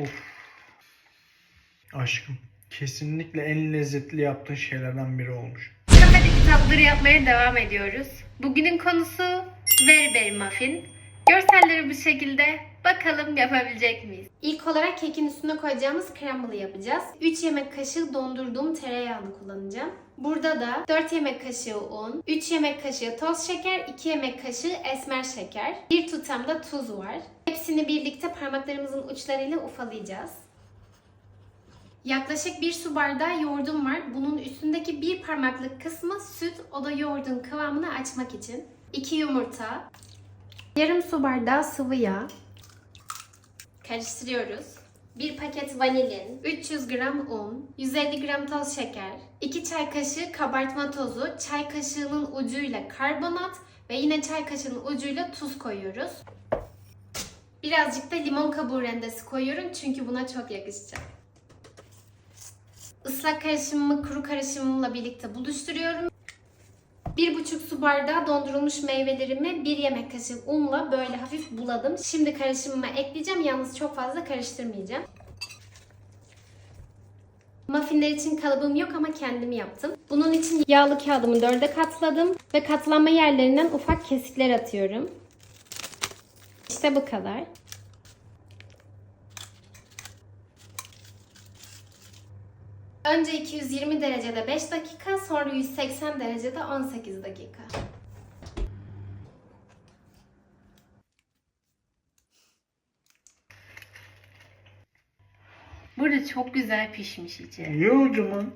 Of. Aşkım. Kesinlikle en lezzetli yaptığın şeylerden biri olmuş. Kafede kitapları yapmaya devam ediyoruz. Bugünün konusu Very Muffin. Görselleri bu şekilde. Bakalım yapabilecek miyiz? İlk olarak kekin üstüne koyacağımız crumble yapacağız. 3 yemek kaşığı dondurduğum tereyağını kullanacağım. Burada da 4 yemek kaşığı un, 3 yemek kaşığı toz şeker, 2 yemek kaşığı esmer şeker, 1 tutam da tuz var. Hepsini birlikte parmaklarımızın uçlarıyla ufalayacağız. Yaklaşık bir su bardağı yoğurdum var. Bunun üstündeki bir parmaklık kısmı süt, o da yoğurdun kıvamını açmak için. 2 yumurta, yarım su bardağı sıvı yağ. Karıştırıyoruz. 1 paket vanilin, 300 gram un, 150 gram toz şeker, 2 çay kaşığı kabartma tozu, çay kaşığının ucuyla karbonat ve yine çay kaşığının ucuyla tuz koyuyoruz. Birazcık da limon kabuğu rendesi koyuyorum çünkü buna çok yakışacak. Islak karışımımı kuru karışımımla birlikte buluşturuyorum. Bir buçuk su bardağı dondurulmuş meyvelerimi bir yemek kaşığı unla böyle hafif buladım. Şimdi karışımıma ekleyeceğim. Yalnız çok fazla karıştırmayacağım. Muffinler için kalıbım yok ama kendim yaptım. Bunun için yağlı kağıdımı dörde katladım ve katlanma yerlerinden ufak kesikler atıyorum. İşte bu kadar. Önce 220 derecede 5 dakika, sonra 180 derecede 18 dakika. Burada çok güzel pişmiş içi. Ye o zaman.